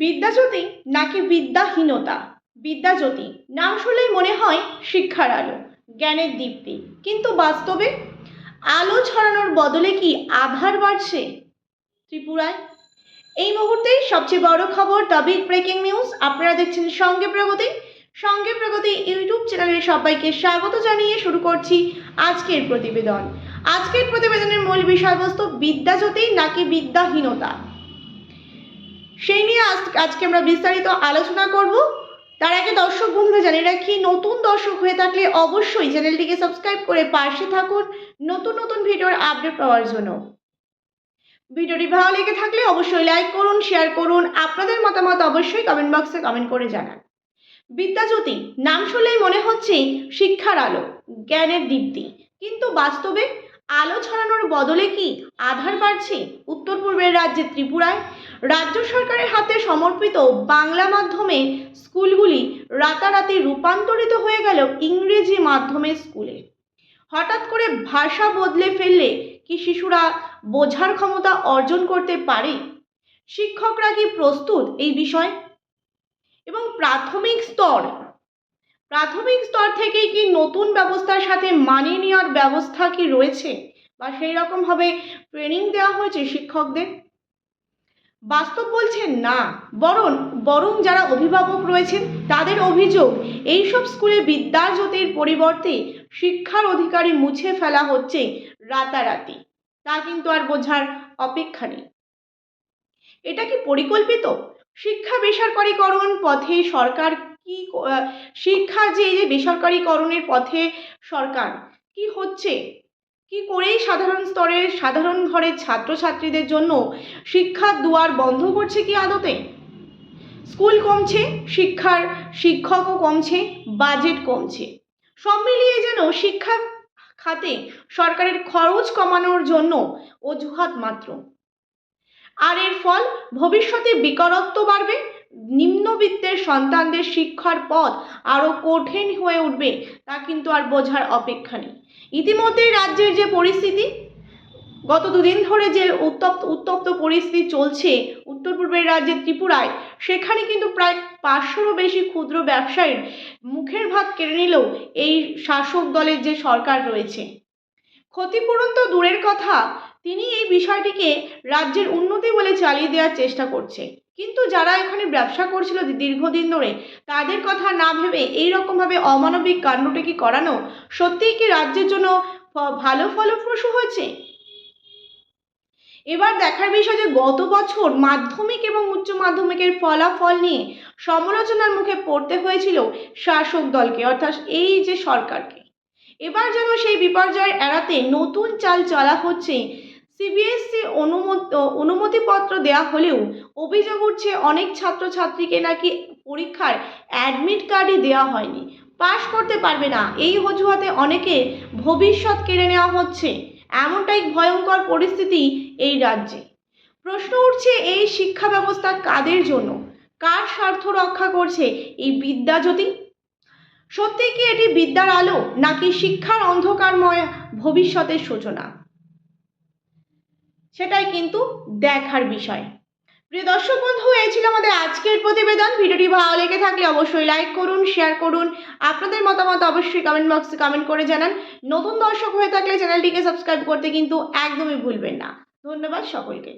বিদ্যাজ্যোতি নাকি বিদ্যাহীনতা? বিদ্যাজ্যোতি নাম শুনলেই মনে হয় শিক্ষার আলো, জ্ঞানের দীপ্তি। কিন্তু বাস্তবে আলো ছড়ানোর বদলে কি আধার বাড়ছে? ত্রিপুরায়। এই মুহূর্তেই সবচেয়ে বড় খবর দ্য বিগ ব্রেকিং নিউজ। আপনারা দেখছেন সঙ্গে প্রগতি। সঙ্গে প্রগতি ইউটিউব চ্যানেলে সবাইকে স্বাগত জানিয়ে শুরু করছি আজকের প্রতিবেদন। আজকের প্রতিবেদনের মূল বিষয়বস্তু বিদ্যাজ্যোতি নাকি বিদ্যাহীনতা? সেই নিয়ে আজ আজকে আমরা বিস্তারিত আলোচনা করব। তার আগে দর্শক বন্ধুরা, জানিয়ে রাখি, নতুন দর্শক হয়ে থাকলে অবশ্যই চ্যানেলটিকে সাবস্ক্রাইব করে পাশে থাকুন নতুন নতুন ভিডিওর আপডেট পাওয়ার জন্য। ভিডিওটি ভালো লেগে থাকলে অবশ্যই লাইক করুন, শেয়ার করুন, আপনাদের মতামত অবশ্যই কমেন্ট বক্সে কমেন্ট করে জানান। বিদ্যাজ্যোতি, নাম শুনলেই মনে হচ্ছে শিক্ষার আলো, জ্ঞানের দীপ্তি, কিন্তু বাস্তবে আলো ছড়ানোর বদলে কি আধার বাড়ছে উত্তর পূর্বের রাজ্যে ত্রিপুরায়? রাজ্য সরকারের হাতে সমর্পিত বাংলা মাধ্যমে স্কুলগুলি রাতারাতি রূপান্তরিত হয়ে গেল ইংরেজি মাধ্যমে স্কুলে। হঠাৎ করে ভাষা বদলে ফেললে কি শিশুরা বোঝার ক্ষমতা অর্জন করতে পারে? শিক্ষকরা কি প্রস্তুত এই বিষয়ে? এবং প্রাথমিক স্তর প্রাথমিক স্তর থেকেই কি নতুন ব্যবস্থার সাথে মানিয়ে নেওয়ার ব্যবস্থা কি রয়েছে? বা সেই রকমভাবে ট্রেনিং দেওয়া হয়েছে শিক্ষকদের? বাস্তব বলছেন না। বরং বরং যারা অভিভাবক রয়েছেন, তাদের অভিযোগ, এইসব স্কুলে বিদ্যাজ্যোতির পরিবর্তে শিক্ষার অধিকারী মুছে ফেলা হচ্ছে রাতারাতি। তা কিন্তু আর বোঝার অপেক্ষা নেই। এটা কি পরিকল্পিত? শিক্ষা বেসরকারীকরণ পথে সরকার কি শিক্ষা যে যে বেসরকারীকরণের পথে সরকার, কি হচ্ছে? কি করেই সাধারণ স্তরের সাধারণ ঘরের ছাত্রছাত্রীদের জন্য শিক্ষার দুয়ার বন্ধ করছে কি আদতে? স্কুল কমছে, শিক্ষার শিক্ষকও কমছে, বাজেট কমছে। সব মিলিয়ে যেন শিক্ষা খাতে সরকারের খরচ কমানোর জন্য অজুহাত মাত্র। আর এর ফল ভবিষ্যতে বেকারত্ব বাড়বে নিম্নবিত্তের সন্তানদের শিক্ষার পথ আরও কঠিন হয়ে উঠবে, তা কিন্তু আর বোঝার অপেক্ষা নেই। ইতিমধ্যেই রাজ্যের যে পরিস্থিতি, গত দুদিন ধরে যে উত্তপ্ত উত্তপ্ত পরিস্থিতি চলছে উত্তর পূর্বের রাজ্যে ত্রিপুরায়, সেখানে কিন্তু প্রায় পাঁচশোরও বেশি ক্ষুদ্র ব্যবসায়ীর মুখের ভাত কেড়ে নিলেও এই শাসক দলের যে সরকার রয়েছে। ক্ষতিপূরণ তো দূরের কথা তিনি এই বিষয়টিকে রাজ্যের উন্নতি বলে চালিয়ে দেওয়ার চেষ্টা করছে। কিন্তু যারা এখানে ব্যবসা করছিল দীর্ঘদিন ধরে, তাদের কথা না ভেবে এই রকমভাবে অমানবিক কাণ্ডটি কি করানো সত্যিই কি রাজ্যের জন্য ভালো ফলপ্রসূ হয়েছে? এবার দেখার বিষয় যে গত বছর মাধ্যমিক এবং উচ্চ মাধ্যমিকের ফলাফল নিয়ে সমালোচনার মুখে পড়তে হয়েছিল শাসক দলকে, অর্থাৎ এই যে সরকারকে। এবার যেন সেই বিপর্যয় এড়াতে নতুন চাল চলা হচ্ছে সিবিএসসি অনুমতি অনুমতিপত্র দেওয়া হলেও অভিযোগ উঠছে অনেক ছাত্রছাত্রীকে নাকি পরীক্ষার অ্যাডমিট কার্ডই দেওয়া হয়নি। পাশ করতে পারবে না। এই অজুহাতে অনেকে ভবিষ্যৎ কেড়ে নেওয়া হচ্ছে। এমনটাই ভয়ঙ্কর পরিস্থিতি এই রাজ্যে। প্রশ্ন উঠছে এই শিক্ষা ব্যবস্থা কাদের জন্য? কার স্বার্থ রক্ষা করছে এই বিদ্যাজ্যোতি সত্যি কি এটি বিদ্যার আলো নাকি শিক্ষার অন্ধকারময় ভবিষ্যতের সূচনা? সেটাই কিন্তু দেখার বিষয়। প্রিয় দর্শক বন্ধু, এই ছিল আমাদের আজকের প্রতিবেদন। ভিডিওটি ভালো লেগে থাকলে অবশ্যই লাইক করুন শেয়ার করুন। আপনাদের মতামত অবশ্যই কমেন্ট বক্সে কমেন্ট করে জানান। নতুন দর্শক হয়ে থাকলে চ্যানেলটিকে সাবস্ক্রাইব করতে কিন্তু একদমই ভুলবেন না। ধন্যবাদ সকলকে।